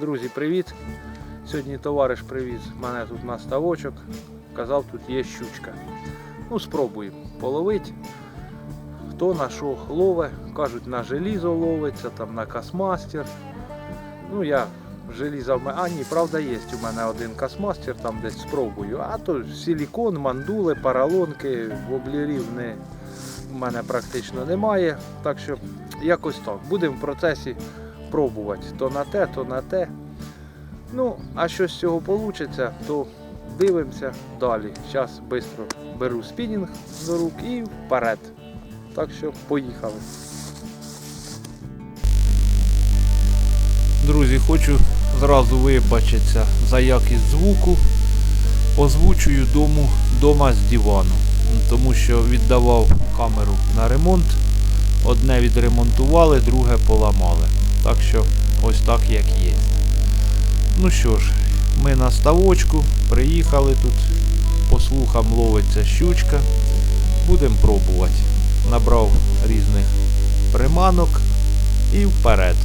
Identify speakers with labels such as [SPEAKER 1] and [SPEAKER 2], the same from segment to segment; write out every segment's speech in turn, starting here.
[SPEAKER 1] Друзі, привіт! Сьогодні товариш привіз мене тут на ставочок. Казав, тут є щучка. Ну, спробуємо половити. Хто на що лове, кажуть, на желізо ловиться, там на касмастер. Ну, я желіза в мене. А, ні, правда, є у мене один касмастер, там десь спробую. А то силікон, мандули, паралонки, воблерів не, в мене практично немає. Так що якось так. Будемо в процесі пробувати то на те, то на те. Ну, а що з цього вийде, то дивимося далі. Зараз швидко беру спінінг до рук і вперед. Так що поїхали. Друзі, хочу зразу вибачитися за якість звуку. Озвучую дому дома з дивану, тому що віддавав камеру на ремонт. Одне відремонтували, друге поламали. Так що ось так як є. Ну що ж, ми на ставочку, приїхали тут, по слухам ловиться щучка. Будемо пробувати. Набрав різних приманок і вперед.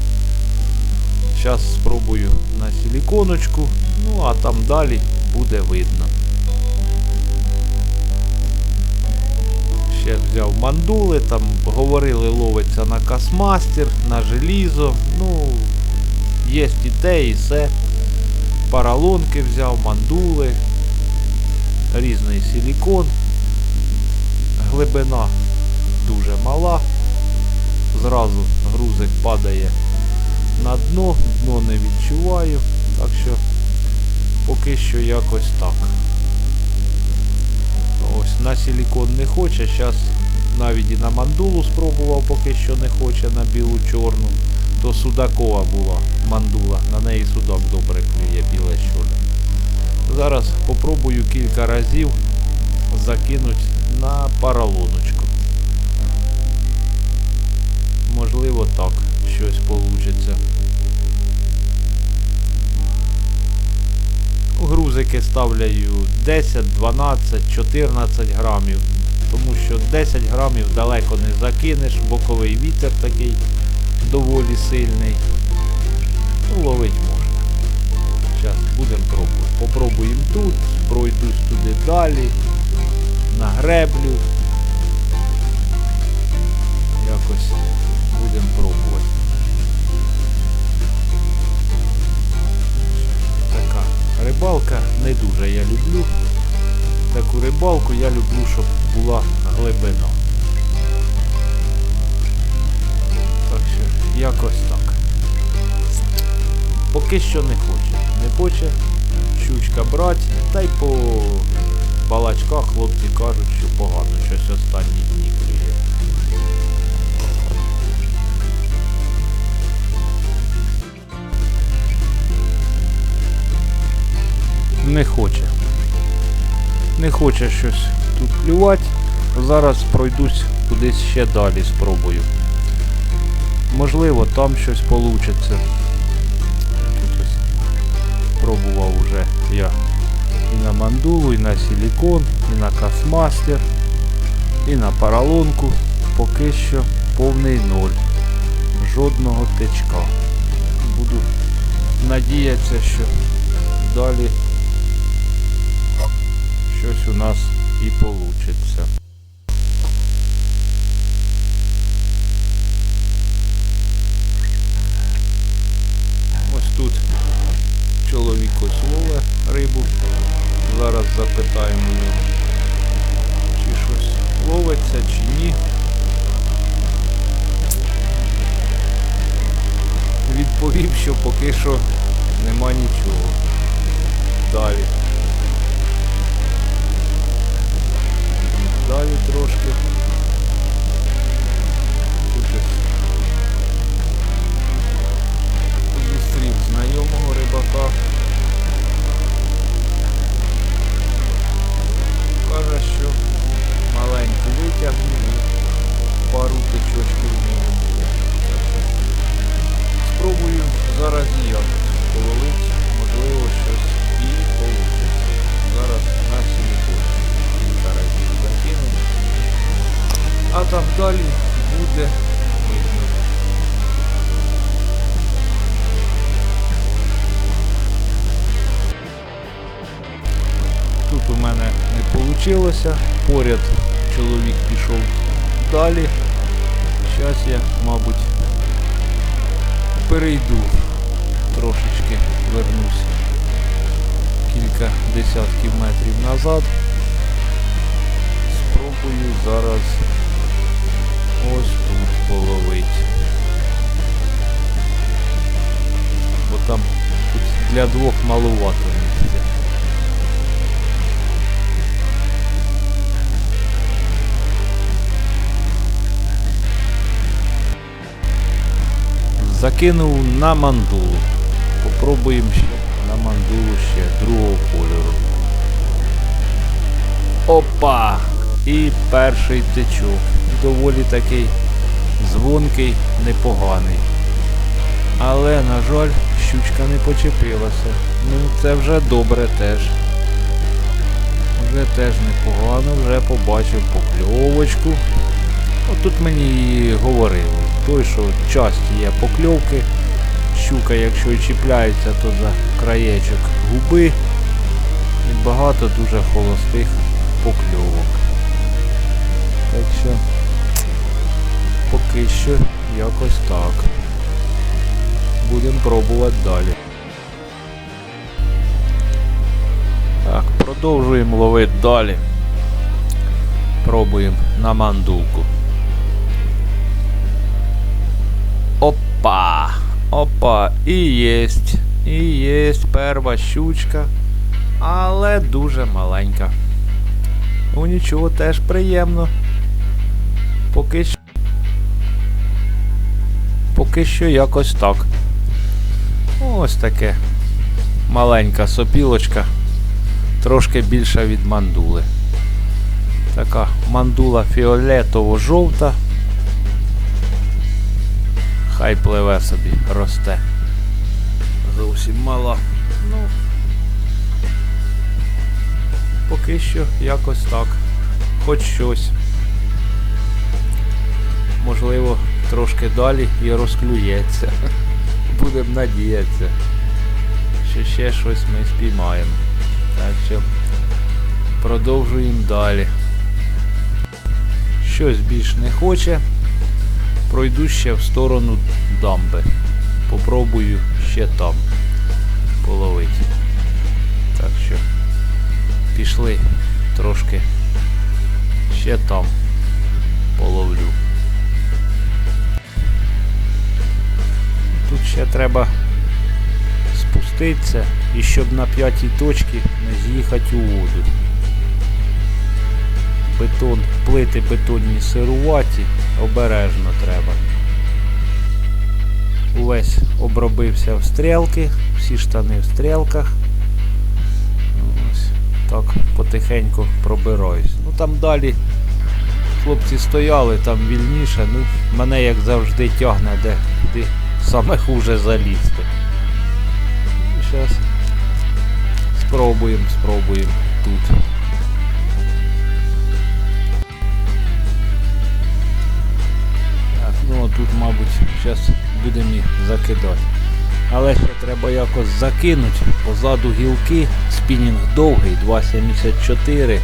[SPEAKER 1] Зараз спробую на силіконочку, ну а там далі буде видно. Взяв мандули, там говорили ловиться на касмастер, на желізо. Ну, є і те, і все. Паралонки взяв, мандули, різний силікон. Глибина дуже мала. Зразу грузик падає на дно, дно не відчуваю, так що поки що якось так. Силікон не хоче, зараз навіть і на мандулу спробував, поки що не хоче на білу чорну. То судакова була мандула, на неї судак добре клює, біле чорне. Зараз попробую кілька разів закинути на паралоночку. Можливо так щось вийде. Грузики ставляю 10, 12, 14 грамів, тому що 10 грамів далеко не закинеш, боковий вітер такий доволі сильний. Ну, ловить можна. Зараз будемо пробувати. Попробуємо тут, пройдусь туди далі, на греблю. Якось не дуже я люблю. Таку рибалку я люблю, щоб була глибина. Так що якось так. Поки що не хоче. Не хоче щучка брати, та й по балачках хлопці кажуть, що погано, щось останні дні Не хоче. Не хоче щось тут клювати. Зараз пройдусь кудись ще далі спробую. Можливо, там щось вийде. Тут пробував уже я і на мандулу, і на силікон, і на касмастер, і на паралонку. Поки що повний ноль. Жодного течка. Буду надіятися, що далі щось у нас і получиться. Ось тут чоловік ось рибу. Зараз запитаємо у нього, чи щось ловиться, чи ні. Відповів, що поки що нема нічого. Далі. Далі трошки. Вийшло. Поряд чоловік пішов далі. Зараз я, мабуть, перейду трошечки, вернусь кілька десятків метрів назад. Спробую зараз ось тут половити. Бо там для двох малувато Закинув на мандулу. Попробуємо ще на мандулу ще другого кольору. Опа! І перший течок. Доволі такий дзвонкий, непоганий. Але, на жаль, щучка не почепилася. Ну, це вже добре теж. Вже теж непогано, вже побачив покльовочку. От тут мені і говорили. Той, що часті є покльовки. Щука, якщо і чіпляється, то за краєчок губи. І багато дуже холостих покльовок. Так що поки що якось так. Будемо пробувати далі. Так, продовжуємо ловити далі. Пробуємо на мандулку. Опа! Опа! І єсть. І єсть перша щучка. Але дуже маленька. Ну нічого, теж приємно. Поки що. Поки що якось так. Ось таке. Маленька сопілочка. Трошки більша від мандули. Така мандула фіолетово-жовта. Хай пливе собі, росте. Зовсім мало. Ну. Поки що якось так. Хоч щось. Можливо, трошки далі і розклюється. Будемо надіятися, що ще щось ми спіймаємо. Так що продовжуємо далі. Щось більш не хоче. Пройду ще в сторону дамби. Попробую ще там половити. Так що пішли трошки ще там половлю. Тут ще треба спуститися і щоб на п'ятій точці не з'їхати у воду. Бетон, плити бетонні сируваті, обережно треба. Увесь обробився в стрілки, всі штани в стрілках. Ось так потихеньку пробираюсь. Ну там далі хлопці стояли, там вільніше, ну мене як завжди тягне де куди саме хуже залізти. Зараз спробуємо, спробуємо тут. Мабуть, зараз будемо їх закидати. Але ще треба якось закинути. Позаду гілки, спінінг довгий, 2,74.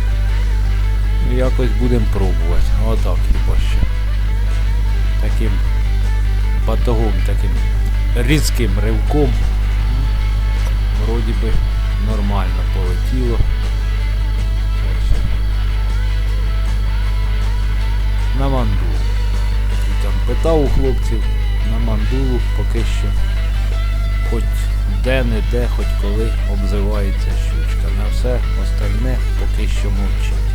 [SPEAKER 1] Ну, Якось будемо пробувати. Отак хіба що. Таким батогом, таким різким ривком. Вроді би нормально полетіло. На мандулу. І у хлопців на мандулу поки що. Хоч де-не-де, хоч коли обзивається щучка. На все остальне поки що мовчить.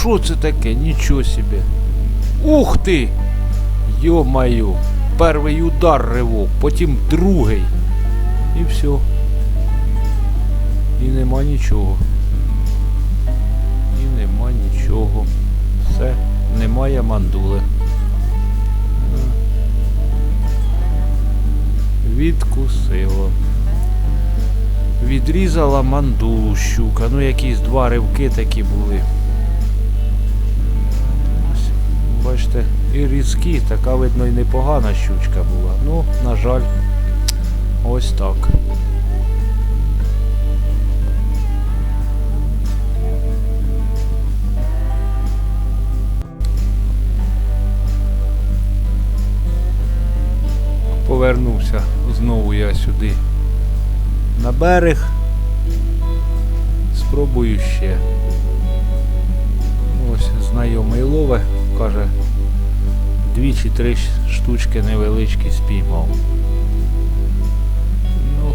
[SPEAKER 1] Що це таке? Нічого собі. Ух ти! Йо-майо, перший удар ривок, потім другий. І все. І нема нічого. І нема нічого. Все, немає мандули. Відкусило. Відрізала мандулу щука. Ну якісь два ривки такі були. Бачите, і різкі, така видно і непогана щучка була. Ну, на жаль, ось так. Повернувся знову я сюди на берег. Спробую ще. Ось знайомий лове, каже, дві чи три штучки невеличкі спіймав. Ну,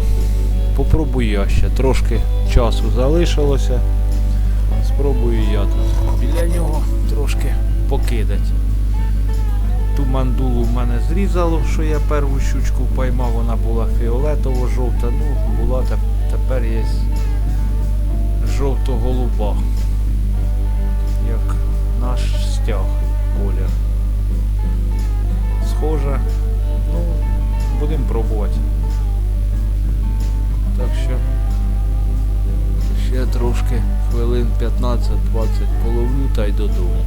[SPEAKER 1] попробую я ще. Трошки часу залишилося. Спробую я тут біля нього трошки покидати. Ту мандулу в мене зрізало, що я перву щучку поймав, вона була фіолетово-жовта, ну була теп- тепер є жовто-голуба. Як наш стяг колір. Схоже. Ну, будемо пробувати. Так що ще трошки хвилин 15-20 половлю та й додому.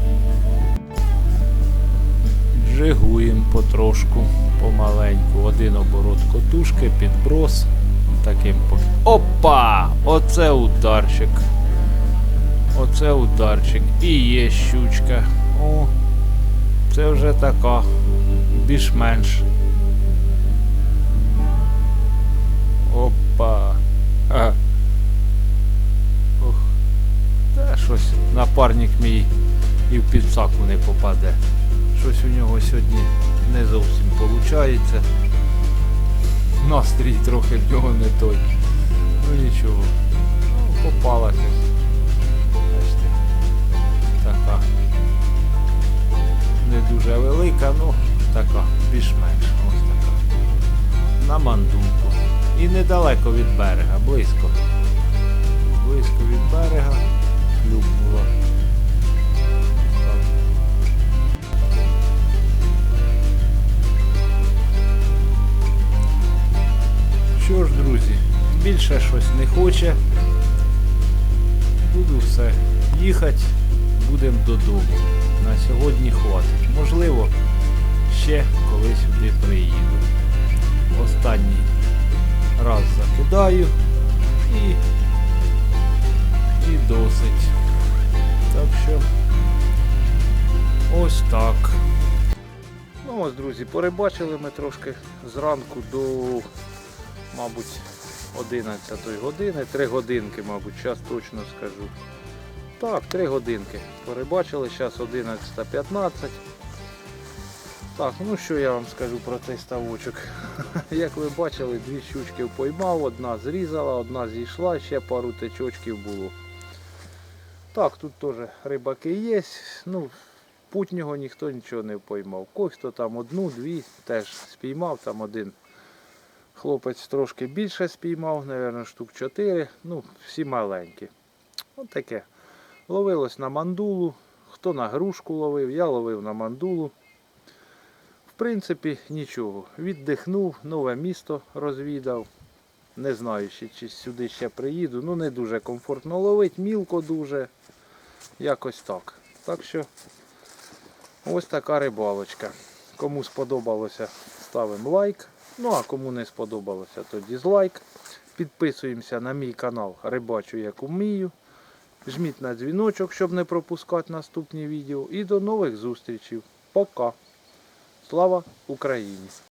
[SPEAKER 1] Жигуємо потрошку, помаленьку. Один оборот котушки, підброс. Таким. Опа! Оце ударчик. Оце ударчик. І є щучка. О, це вже така. Більш-менш. Опа. А. Ох. Та щось напарник мій і в підсаку не попаде. Щось у нього сьогодні не зовсім виходить. Настрій трохи в нього не той. Ну нічого. Ну, попала Не дуже велика, ну така, більш-менш. Ось така. На мандулку. І недалеко від берега, близько. Близько від берега. Клюкнула. Так. Що ж, друзі, більше щось не хоче. Буду все їхати, будемо додому. На сьогодні хватить. Можливо, ще коли сюди приїду. Останній раз закидаю і, і досить. Так що ось так. Ну ось, друзі, перебачили ми трошки зранку до мабуть, 11 години, 3 годинки, мабуть, зараз точно скажу. Так, 3 годинки. Перебачили, зараз 11.15. Так, ну що я вам скажу про цей ставочок. Як ви бачили, дві щучки поймав, одна зрізала, одна зійшла, ще пару течочків було. Так, тут теж рибаки є. Ну, путнього ніхто нічого не поймав. Когось хто там одну, дві теж спіймав, там один Хлопець трошки більше спіймав, мабуть, штук 4. Ну, всі маленькі. От таке. Ловилось на мандулу. Хто на грушку ловив, я ловив на мандулу. В принципі, нічого. Віддихнув, нове місто розвідав. Не знаю, чи, чи сюди ще приїду. Ну, не дуже комфортно ловить, мілко дуже. Якось так. Так що ось така рибалочка. Кому сподобалося, ставимо лайк. Ну а кому не сподобалося, то дізлайк. Підписуємося на мій канал Рибачу як умію. Жміть на дзвіночок, щоб не пропускати наступні відео. І до нових зустрічей. Пока. Слава Україні!